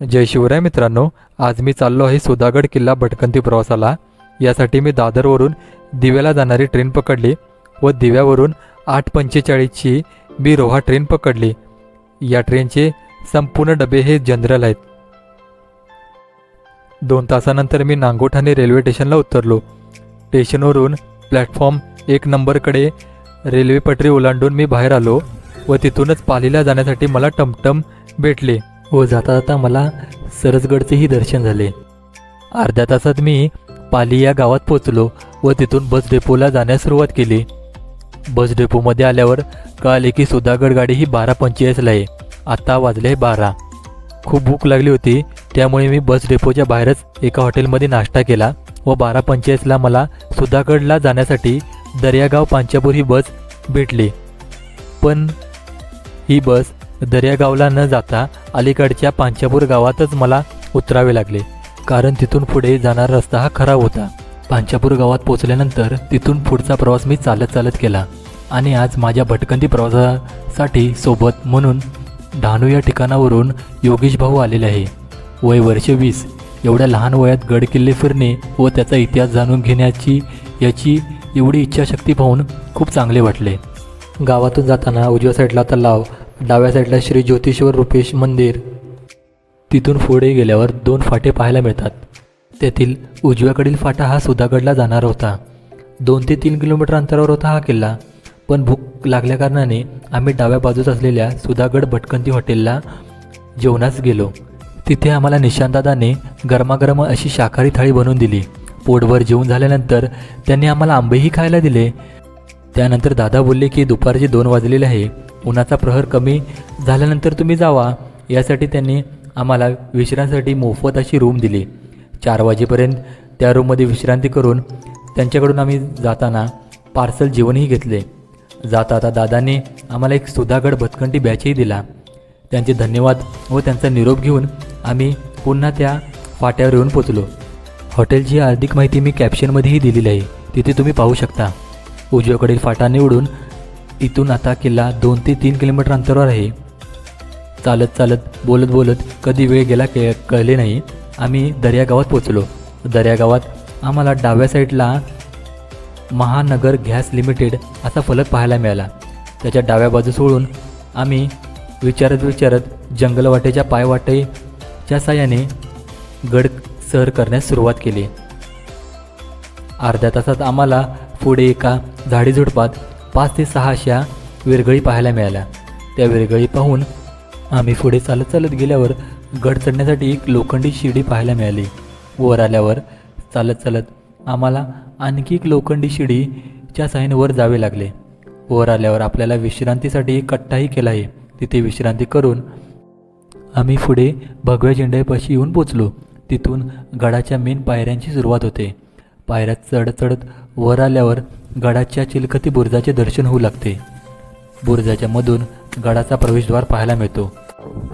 जय शिवराय मित्रांनो आज मी चाललो आहे सुधागड किल्ला भटकंती प्रवासाला. यासाठी मी दादरवरून दिव्याला जाणारी ट्रेन पकडली व दिव्यावरून आठ पंचेचाळीसची मी रोहा ट्रेन पकडली. या ट्रेनचे संपूर्ण डबे हे जनरल आहेत. दोन तासानंतर मी नांगोठाणे रेल्वे स्टेशनला उतरलो. स्टेशनवरून प्लॅटफॉर्म एक नंबरकडे रेल्वे पटरी ओलांडून मी बाहेर आलो व तिथूनच पालीला जाण्यासाठी मला टमटम भेटले. व जाता जाता मला सरसगडचेही दर्शन झाले. अर्ध्या तासात मी पाली या गावात पोचलो व तिथून बस डेपोला जाण्यास सुरुवात केली. बस डेपोमध्ये आल्यावर कळाले की सुधागड गाडी ही बारा पंचेचाळीसला आहे. आत्ता वाजले बारा. खूप भूक लागली होती त्यामुळे मी बस डेपोच्या बाहेरच एका हॉटेलमध्ये नाश्ता केला व बारा पंचेचाळीसला मला सुधागडला जाण्यासाठी दर्यागाव पांचापूर ही बस भेटली. पण ही बस दर्यागावला न जाता अलीकडच्या पांचापूर गावातच मला उतरावे लागले. कारण तिथून पुढे जाणारा रस्ता हा खराब होता. पांचापूर गावात पोचल्यानंतर तिथून पुढचा प्रवास मी चालत चालत केला आणि आज माझ्या भटकंती प्रवासासाठी सोबत म्हणून डहाणू या ठिकाणावरून योगेश भाऊ आलेले आहे. वय वर्ष वीस. एवढ्या लहान वयात गड किल्ले फिरणे व त्याचा इतिहास जाणून घेण्याची याची एवढी इच्छाशक्ती पाहून खूप चांगले वाटले. गावातून जाताना उजव्या साईडला तलाव डाव्या साईडला श्री ज्योतिश्वर रुपेश मंदिर. तिथून पुढे गेल्यावर दोन फाटे पाहायला मिळतात. त्यातील उजव्याकडील फाटा हा सुधागडला जाणारा होता. दोन ते तीन किलोमीटर अंतरावर होता हा किल्ला. पण भूक लागल्याकारणाने आम्ही डाव्या बाजूस असलेल्या सुधागड भटकंती हॉटेलला जेवणास गेलो. तिथे आम्हाला निशांतदादाने गरमागरम अशी शाकाहारी थाळी बनवून दिली. पोटभर जेवून झाल्यानंतर त्यांनी आम्हाला आंबेही खायला दिले. त्यानंतर दादा बोलले की दुपारचे दोन वाजलेले आहे. उन्हाचा प्रहर कमी झाल्यानंतर तुम्ही जावा. यासाठी त्यांनी आम्हाला विश्रांतीसाठी मोफत अशी रूम दिली. चार वाजेपर्यंत त्या रूममध्ये विश्रांती करून त्यांच्याकडून आम्ही जाताना पार्सल जेवणही घेतले. जाता आता दादाने आम्हाला एक सुधागड भतकंटी बॅचही दिला. त्यांचे धन्यवाद व त्यांचा निरोप घेऊन आम्ही पुन्हा त्या फाट्यावर येऊन पोचलो. हॉटेलची अधिक माहिती मी कॅप्शनमध्येही दिलेली आहे. तिथे तुम्ही पाहू शकता. उजव्याकडील फाटा निवडून इथून आता किल्ला दोन ते तीन किलोमीटर अंतरावर आहे. चालत चालत बोलत बोलत कधी वेळ गेला के कळले नाही. आम्ही दर्यागावात पोचलो दर्यागावात आम्हाला डाव्या साईडला महानगर गॅस लिमिटेड असा फलक पाहायला मिळाला. त्याच्या डाव्या बाजू सोडून आम्ही विचारत विचारत जंगलवाटेच्या पायवाटेच्या साह्याने गड सर करण्यास सुरुवात केली. अर्ध्या तासात आम्हाला पुढे एका झाडीझुडपात पाच ते सहा अशा विरगळी पाहायला मिळाल्या. त्या विरगळी पाहून आम्ही पुढे चालत चालत गेल्यावर गड चढण्यासाठी एक लोखंडी शिडी पाहायला मिळाली. वर आल्यावर चालत चालत आम्हाला आणखी एक लोखंडी शिडीच्या साईनवर जावे लागले. वर आल्यावर आपल्याला विश्रांतीसाठी एक कट्टाही केला आहे. तिथे विश्रांती करून आम्ही पुढे भगव्या झेंड्यापाशी येऊन पोचलो. तिथून गडाच्या मेन पायऱ्यांची सुरुवात होते. पायऱ्यात चढत चढत वर आल्यावर गडाच्या चिलखती बुरुजाचे दर्शन होऊ लागते. बुरुजाच्या मधून गडाचा प्रवेशद्वार पाहायला मिळतो.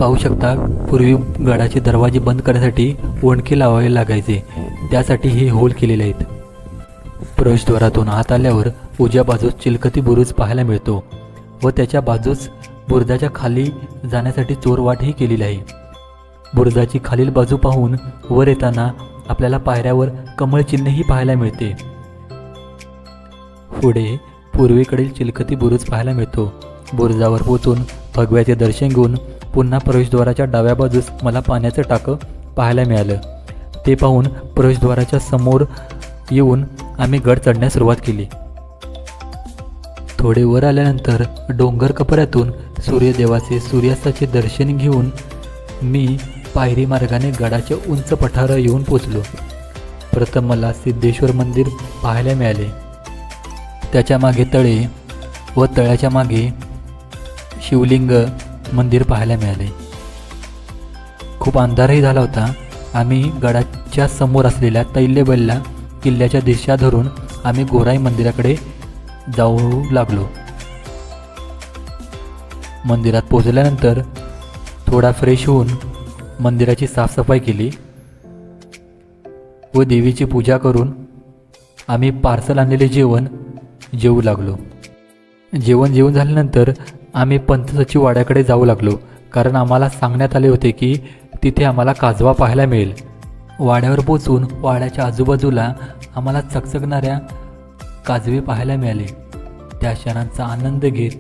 पाहू शकता पूर्वी गडाचे दरवाजे बंद करण्यासाठी ओणके लावावे लागायचे. त्यासाठी हे होल केलेले आहेत. प्रवेशद्वारातून आत आल्यावर उजव्या बाजूस चिलखती बुरुज पाहायला मिळतो व त्याच्या बाजूस बुरुजाच्या खाली जाण्यासाठी चोरवाटही केलेली आहे. बुरुजाची खालील बाजू पाहून वर येताना आपल्याला पायऱ्यावर कमळ चिन्हही पाहायला मिळते. पुढे पूर्वेकडील चिलखती बुरुज पाहायला मिळतो. बुरुजावर पोचून भगव्याचे दर्शन घेऊन पुन्हा प्रवेशद्वाराच्या डाव्या बाजूस मला पाण्याचं टाकं पाहायला मिळालं. ते पाहून प्रवेशद्वाराच्या समोर येऊन आम्ही गड चढण्यास सुरुवात केली. थोडे वर आल्यानंतर डोंगर कपऱ्यातून सूर्यदेवाचे सूर्यास्ताचे दर्शन घेऊन मी पायरी मार्गाने गडाच्या उंच पठारावर येऊन पोचलो. प्रथम मला सिद्धेश्वर मंदिर पाहायला मिळाले. त्याच्यामागे तळे व तळ्याच्या मागे शिवलिंग मंदिर पाहायला मिळाले. खूप अंधारही झाला होता. आम्ही गडाच्या समोर असलेल्या तैल्यबल्ला किल्ल्याच्या दिशा धरून आम्ही गोराई मंदिराकडे जाऊ लागलो. मंदिरात पोहोचल्यानंतर थोडा फ्रेश होऊन मंदिराची साफसफाई केली व देवीची पूजा करून आम्ही पार्सल आणलेले जेवण जेवू लागलो. जेवण जेवण झाल्यानंतर आम्ही पंचसचिव वाड्याकडे जाऊ लागलो कारण आम्हाला सांगण्यात आले होते की तिथे आम्हाला काजवा पाहायला मिळेल. वाड्यावर पोचून वाड्याच्या आजूबाजूला आम्हाला चकचकणाऱ्या काजवे पाहायला मिळाले. त्या क्षणांचा आनंद घेत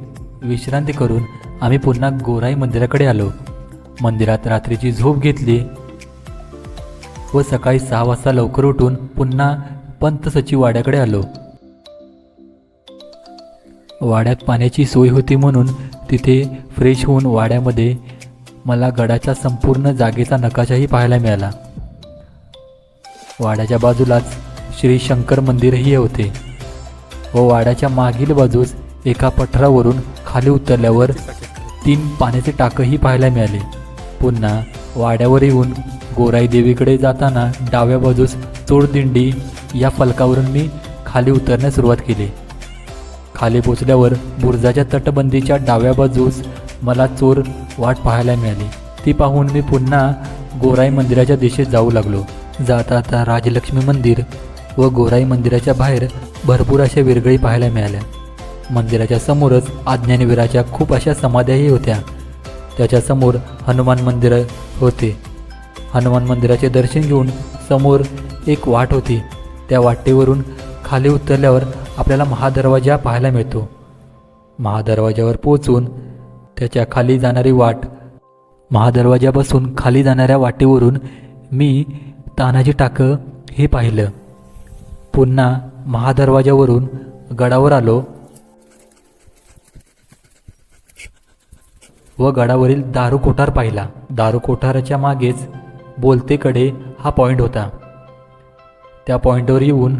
विश्रांती करून आम्ही पुन्हा गोराई मंदिराकडे आलो. मंदिरात रात्रीची झोप घेतली व सकाळी सहा वाजता लवकर उठून पुन्हा पंत सचिव वाड्याकडे आलो. वाड्यात पाण्याची सोय होती म्हणून तिथे फ्रेश होऊन वाड्यामध्ये मला गडाच्या संपूर्ण जागेचा नकाशाही पाहायला मिळाला. वाड्याच्या बाजूलाच श्री शंकर मंदिरही होते व वाड्याच्या मागील बाजूस एका पठारावरून खाली उतरल्यावर तीन पाण्याचे टाकंही पाहायला मिळाले. पुन्हा वाड्यावर येऊन गोराई देवीकडे जाताना डाव्या बाजूस चोरदिंडी या फलकावरून मी खाली उतरण्यास सुरुवात केली. खाली पोचल्यावर बुर्जाच्या तटबंदीच्या डाव्या बाजूस मला चोर वाट पाहायला मिळाली. ती पाहून मी पुन्हा गोराई मंदिराच्या दिशेत जाऊ लागलो. जाता आता राजलक्ष्मी मंदिर व गोराई मंदिराच्या बाहेर भरपूर अशा विरगळी पाहायला मिळाल्या. मंदिराच्या समोरच आज्ञानवीराच्या खूप अशा समाध्याही होत्या. त्याच्यासमोर हनुमान मंदिर होते. हनुमान मंदिराचे दर्शन घेऊन समोर एक वाट होती. त्या वाटेवरून खाली उतरल्यावर आपल्याला महादरवाजा पाहायला मिळतो. महादरवाजावर पोचून त्याच्याखाली जाणारी वाट महादरवाजापासून खाली जाणाऱ्या वाटेवरून मी तानाजी टाकं हे पाहिलं. पुन्हा महादरवाजावरून गडावर आलो. व गडावरील दारू कोठार पाहिला. दारू कोठाराच्या मागेच बोलतेकडे हा पॉईंट होता. त्या पॉईंटवर येऊन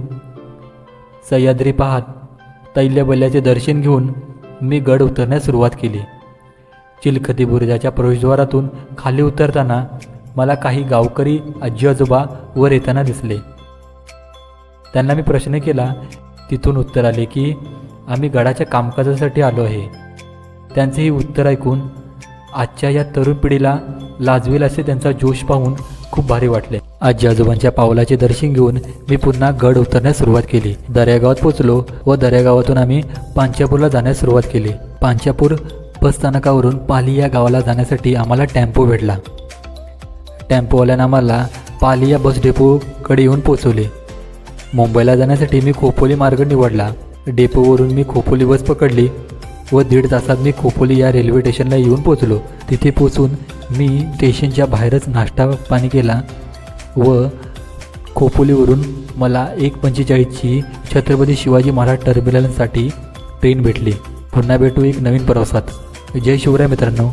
सह्याद्री पाहत तैल्यबल्ल्याचे दर्शन घेऊन मी गड उतरण्यास सुरुवात केली. चिलखती बुरुजाच्या प्रवेशद्वारातून खाली उतरताना मला काही गावकरी आजी आजोबा वर येताना दिसले. त्यांना मी प्रश्न केला तिथून उत्तर आले की आम्ही गडाच्या कामकाजासाठी आलो आहे. त्यांचे हे उत्तर ऐकून आजच्या या तरुण पिढीला लाजवेल असे त्यांचा जोश पाहून खूप भारी वाटले. आजी आजोबांच्या पावलाचे दर्शन घेऊन मी पुन्हा गड उतरण्यास सुरुवात केली. दर्यागावात पोचलो व दर्यागावातून आम्ही पांच्यापूरला जाण्यास सुरुवात केली. पांच्यापूर बस स्थानकावरून पाली या गावाला जाण्यासाठी आम्हाला टेम्पो भेटला. टेम्पोवाल्यानं आम्हाला पाली या बस डेपोकडे येऊन पोचवले मुंबईला जाण्यासाठी मी खोपोली मार्ग निवडला. डेपोवरून मी खोपोली बस पकडली. व दीड तासात मी खोपोली या रेल्वे स्टेशनला येऊन पोचलो तिथे पोचून मी स्टेशनच्या बाहेरच नाश्ता पाणी केला व खोपोलीवरून मला एक पंचेचाळीसची छत्रपती शिवाजी महाराज टर्मिनलसाठी ट्रेन भेटली. पुन्हा भेटू एक नवीन प्रवासात. जय शिवराय मित्रांनो.